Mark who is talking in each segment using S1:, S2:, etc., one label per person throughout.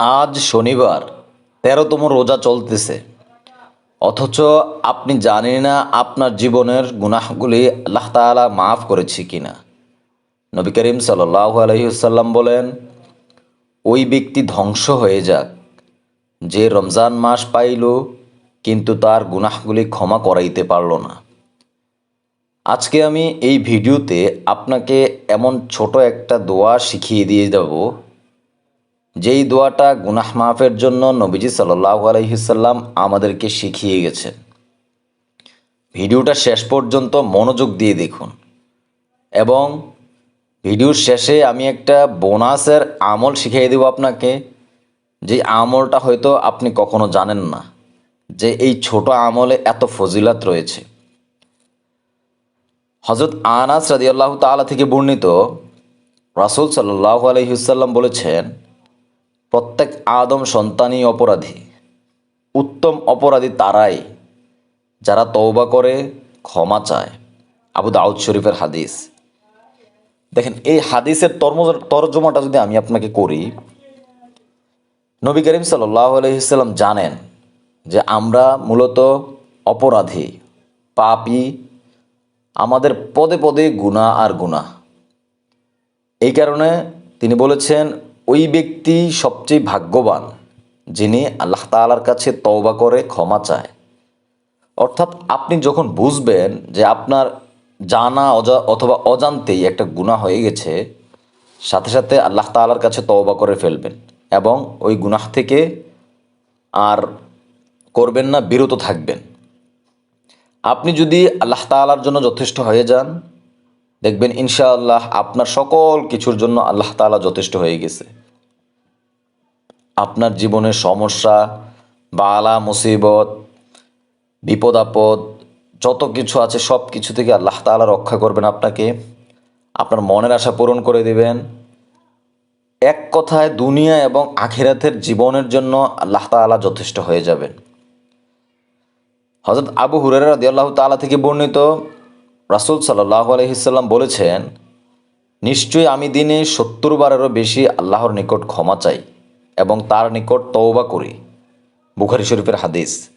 S1: আজ শনিবার, তেরোতম রোজা চলতেছে। অথচ আপনি জানেন না আপনার জীবনের গুনাহগুলি আল্লাহ তাআলা মাফ করেছি কিনা। নবী করিম সাল্লাহ আলহিসাল্লাম বলেন, ওই ব্যক্তি ধ্বংস হয়ে যাক। যে রমজান মাস পাইল, কিন্তু তার গুনাহগুলি ক্ষমা করাইতে পারল না। আজকে আমি এই ভিডিওতে আপনাকে এমন ছোট একটা দোয়া শিখিয়ে দিয়ে দেব যেই দোয়াটা গুনাহ মাফের জন্য নবীজি সাল্লাহ আলহিসাল্লাম আমাদেরকে শিখিয়ে গেছেন। ভিডিওটা শেষ পর্যন্ত মনোযোগ দিয়ে দেখুন। এবং ভিডিওর শেষে আমি একটা বোনাসের আমল শিখিয়ে দেব আপনাকে। যে আমলটা হয়তো আপনি কখনো জানেন না যে এই ছোট আমলে এত ফজিলাত রয়েছে। হজরত আনাস রাদিয়াল্লাহু তাআলা থেকে বর্ণিত রাসুল সাল্লাল্লাহু আলাইহি ওয়াসাল্লাম বলেছেন প্রত্যেক আদম সন্তানই অপরাধী। উত্তম অপরাধী তারাই, যারা তওবা করে, ক্ষমা চায়। আবু দাউদ শরীফের হাদিস। দেখেন, এই হাদিসের তর্জমাটা যদি আমি আপনাকে করি, নবী করিম আলহিসাল্লাম জানেন যে আমরা মূলত অপরাধী, পাপি, আমাদের পদে পদে গুণা আর গুণা এই কারণে তিনি বলেছেন ওই ব্যক্তি সবচেয়ে ভাগ্যবান, যিনি আল্লাহ তাআলার কাছে তওবা করে, ক্ষমা চায়। অর্থাৎ আপনি যখন বুঝবেন যে আপনার জানা অজা অথবা অজান্তেই একটা গুণা হয়ে গেছে, সাথে সাথে আল্লাহ তাআলার কাছে তওবা করে ফেলবেন এবং ওই গুনাহ থেকে আর করবেন না, বিরত থাকবেন। আপনি যদি আল্লাহ তাআলার জন্য যথেষ্ট হয়ে যান, দেখবেন ইনশাআল্লাহ আপনার সকল কিছুর জন্য আল্লাহ তাআলা যথেষ্ট হয়ে গেছে। আপনার জীবনের সমস্যা, বালা, মুসিবত, বিপদ আপদ, যত কিছু আছে সব কিছু থেকে আল্লাহ তাআলা রক্ষা করবেন আপনাকে। আপনার মনের আশা পূরণ করে দিবেন। এক কথায় দুনিয়া এবং আখেরাতের জীবনের জন্য আল্লাহ তাআলা যথেষ্ট হয়ে যাবেন। হজরত আবু হুরেরা রাদিয়াল্লাহ তাআলা থেকে বর্ণিত রাসূল সাল্লাহ আলহিসাল্লাম বলেছেন, নিশ্চয়ই আমি দিনে সত্তর বারেরও বেশি আল্লাহর নিকট ক্ষমা চাই। এবং তার নিকট তওবা করি। বুখারি শরীফের হাদিস।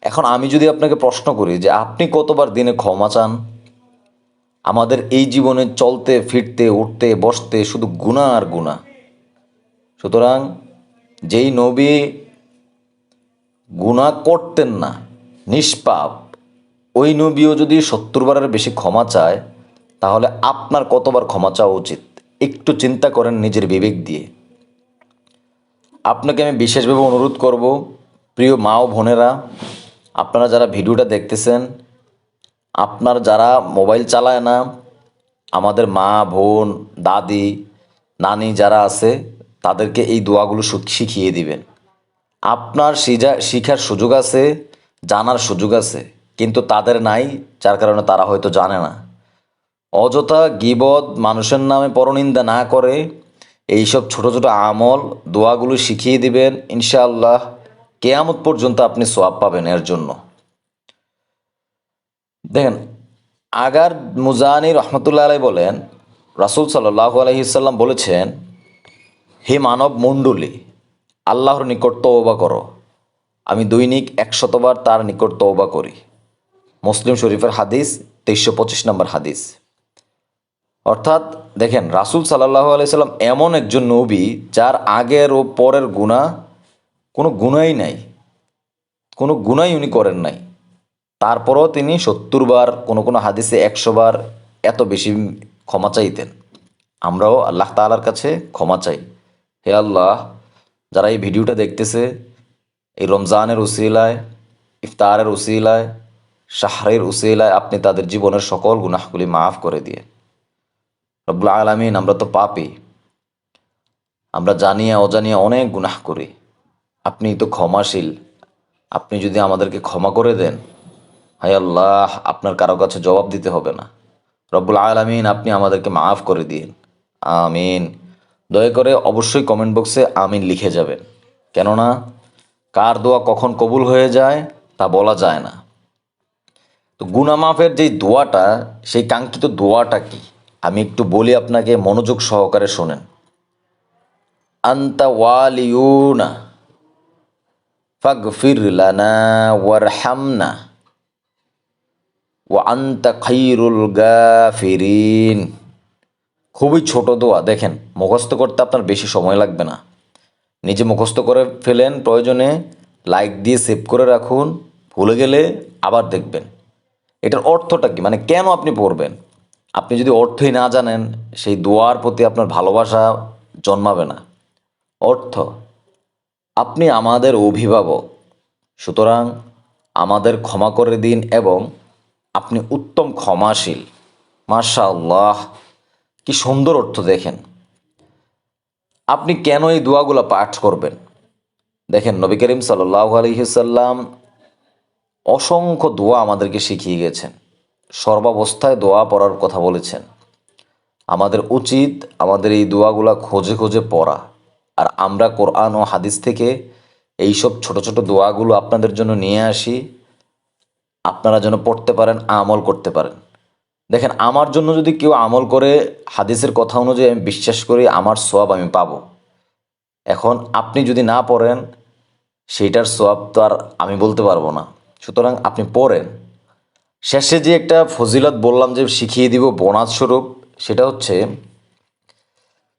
S1: এখন আমি যদি আপনাকে প্রশ্ন করি যে আপনি কতবার দিনে ক্ষমা চান? আমাদের এই জীবনে চলতে, ফিরতে, উঠতে, বসতে শুধু গুণা আর গুণা সুতরাং যেই নবী গুণা করতেন না, নিষ্পাপ, ওই নবীও যদি সত্তর বারের বেশি ক্ষমা চায়, তাহলে আপনার কতবার ক্ষমা চাওয়া উচিত? একটু চিন্তা করেন নিজের বিবেক দিয়ে। আপনাকে আমি বিশেষভাবে অনুরোধ করব, প্রিয় মা ও বোনেরা, আপনারা যারা ভিডিওটা দেখতেছেন, আপনার যারা মোবাইল চালায় না, আমাদের মা, বোন, দাদি, নানি যারা আছে, তাদেরকে এই দোয়াগুলো শিখিয়ে দিবেন। আপনার সিজা শিখার সুযোগ আছে, জানার সুযোগ আছে, কিন্তু তাদের নাই, যার কারণে তারা হয়তো জানে না। অযথা গিবদ মানুষের নামে পরনিন্দা না করে এইসব ছোট ছোট আমল, দোয়াগুলো শিখিয়ে দিবেন। ইনশাআল্লাহ কেয়ামত পর্যন্ত আপনি সোয়াব পাবেন এর জন্য। দেখেন, আগার মুজানি রহমতুল্লাহ আলাই বলেন, রাসুল সাল্লাহ আলহিসাল্লাম বলেছেন, হে মানব মণ্ডলী, আল্লাহর নিকট তওবা করো। আমি দৈনিক একশতবার তার নিকট তওবা করি। মুসলিম শরীফের হাদিস, তেইশশো পঁচিশ নম্বর হাদিস। অর্থাৎ দেখেন, রাসুল সাল্লাহ আলাইসাল্লাম এমন একজন নবী যার আগের ও পরের গুণা কোনো গুণাই নাই, কোনো গুণাই উনি করেন নাই। তারপরও তিনি সত্তর বার, কোনো কোনো হাদিসে একশো বার এত বেশি ক্ষমা চাইতেন। আমরাও আল্লাহ তাআলার কাছে ক্ষমা চাই। হে আল্লাহ, যারা এই ভিডিওটা দেখতেছে, এই রমজানের উসিলায়, ইফতারের উসিলায়, শাহরের উসিলায় আপনি তাদের জীবনের সকল গুনাহগুলি মাফ করে দিয়ে রব্বুল আলমিন, আমরা তো পাপি। আমরা জানিয়া অজানিয়া অনেক গুনাহ করি। আপনি তো ক্ষমাশীল। আপনি যদি আমাদেরকে ক্ষমা করে দেন, হায় আল্লাহ, আপনার কারও কাছে জবাব দিতে হবে না। রব্বুল আলমিন, আপনি আমাদেরকে মাফ করে দিন। আমিন। দয়া করে অবশ্যই কমেন্ট বক্সে আমিন লিখে যাবেন। কেননা, কার দোয়া কখন কবুল হয়ে যায়, তা বলা যায় না। তো গুনামাফের যেই দোয়াটা, সেই কাঙ্ক্ষিত দোয়াটা কি? আমি একটু বলি আপনাকে, মনোযোগ সহকারে শোনেন। আন্তা ওয়ালিউনা, ফাগফির লানা ওয়ারহামনা, ওয়া আন্তা খাইরুল গাফিরিন। খুবই ছোট দোয়া, দেখেন, মুখস্থ করতে আপনার বেশি সময় লাগবে না। নিজে মুখস্থ করে ফেলেন, প্রয়োজনে লাইক দিয়ে সেভ করে রাখুন, ভুলে গেলে আবার দেখবেন। এটার অর্থটা কি? মানে কেন আপনি পড়বেন? আপনি যদি অর্থই না জানেন, সেই দোয়ার প্রতি আপনার ভালোবাসা জন্মাবে না। অর্থ, আপনি আমাদের অভিভাবক। সুতরাং আমাদের ক্ষমা করে দিন এবং আপনি উত্তম ক্ষমাশীল। মাশা আল্লাহ কি সুন্দর অর্থ দেখেন। আপনি কেন এই দোয়াগুলো পাঠ করবেন? দেখেন, নবী করিম সাল্লাহ আলহিসাল্লাম অসংখ্য দোয়া আমাদেরকে শিখিয়ে গেছেন। সর্বাবস্থায় দোয়া পড়ার কথা বলেছেন। আমাদের উচিত আমাদের এই দোয়াগুলা খোঁজে খোঁজে পড়া। আর আমরা কোরআন ও হাদিস থেকে এইসব ছোট ছোট দোয়াগুলো আপনাদের জন্য নিয়ে আসি। আপনারা যেন পড়তে পারেন, আমল করতে পারেন। দেখেন, আমার জন্য যদি কেউ আমল করে হাদিসের কথা অনুযায়ী আমি বিশ্বাস করি আমার সোয়াব আমি পাবো। এখন আপনি যদি না পড়েন, সেইটার সোয়াব তো আর আমি বলতে পারব না। সুতরাং আপনি পড়েন। শেষে যে একটা ফজিলত বললাম যে শিখিয়ে দিব বোনাস স্বরূপ, সেটা হচ্ছে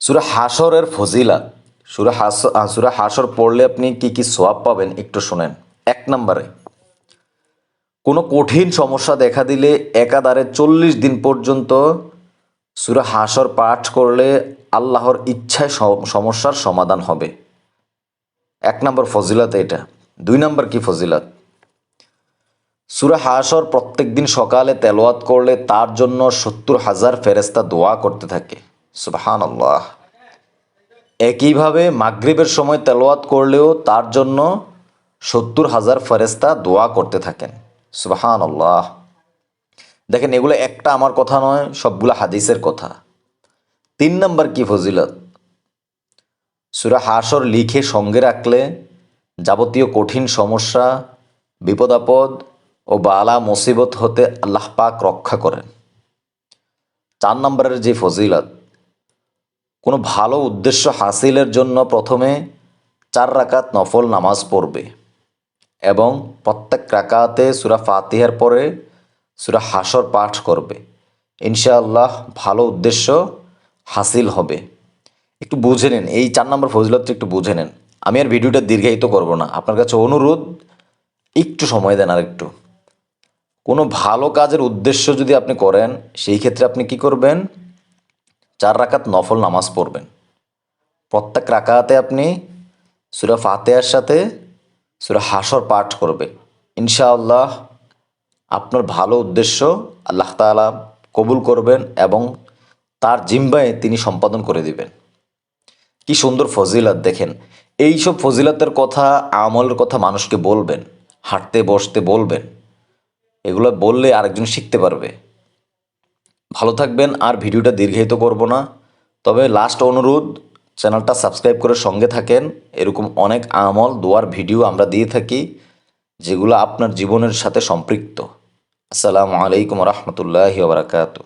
S1: সুরা হাসরের ফজিলাত। সুরা হাস সুরা হাসর পড়লে আপনি কি কি সোয়াব পাবেন একটু শোনেন। এক নম্বরে, কোনো কঠিন সমস্যা দেখা দিলে একাধারে চল্লিশ দিন পর্যন্ত সুরা হাসর পাঠ করলে আল্লাহর ইচ্ছায় সমস্যার সমাধান হবে। এক নম্বর ফজিলত এটা। দুই নম্বর কি ফজিলত? সুরা হাসর প্রত্যেক দিন সকালে তেলোয়াত করলে তার জন্য সত্তর হাজার ফেরেস্তা দোয়া করতে থাকে। সুবাহান আল্লাহ একইভাবে মাগরিবের সময় তেলোয়াত করলেও তার জন্য সত্তর হাজার ফেরেস্তা দোয়া করতে থাকেন। সুবাহান আল্লাহ দেখেন, এগুলো একটা আমার কথা নয়, সবগুলো হাদিসের কথা। তিন নম্বর কি ফজিলত? সুরা হাসর লিখে সঙ্গে রাখলে যাবতীয় কঠিন সমস্যা, বিপদ আপদ ও বালা মুসিবত হতে আল্লাহ পাক রক্ষা করেন। চার নম্বরের যে ফজিলত, কোনো ভালো উদ্দেশ্য হাসিলের জন্য প্রথমে চার রাকাত নফল নামাজ পড়বে এবং প্রত্যেক রাকাতে সুরা ফাতিহার পরে সুরা হাসর পাঠ করবে। ইনশাআল্লাহ ভালো উদ্দেশ্য হাসিল হবে। একটু বুঝে নিন, এই চার নম্বর ফজিলতটা একটু বুঝে নেন। আমি আর ভিডিওটা দীর্ঘায়িত করব না। আপনার কাছে অনুরোধ, একটু সময় দেন আর একটু কোনো ভালো কাজের উদ্দেশ্য যদি আপনি করেন, সেই ক্ষেত্রে আপনি কি করবেন? চার রাকাত নফল নামাজ পড়বেন। প্রত্যেক রাকাতে আপনি সুরা ফাতেহার সাথে সুরা হাসর পাঠ করবেন। ইনশাআল্লাহ আপনার ভালো উদ্দেশ্য আল্লাহ তাআলা কবুল করবেন এবং তার জিম্বায় তিনি সম্পাদন করে দিবেন। কি সুন্দর ফজিলাত দেখেন। এই সব ফজিলতের কথা, আমলের কথা মানুষকে বলবেন, হাঁটতে, বসতে বলবেন। এগুলো বললে আরেকজন শিখতে পারবে। ভালো থাকবেন, আর ভিডিওটা দীর্ঘায়িত করব না। তবে লাস্ট অনুরোধ, চ্যানেলটা সাবস্ক্রাইব করে সঙ্গে থাকেন। এরকম অনেক আমল, দোয়ার ভিডিও আমরা দিয়ে থাকি, যেগুলো আপনার জীবনের সাথে সম্পৃক্ত। আসসালামু আলাইকুম রহমতুল্লাহি বারাকাতু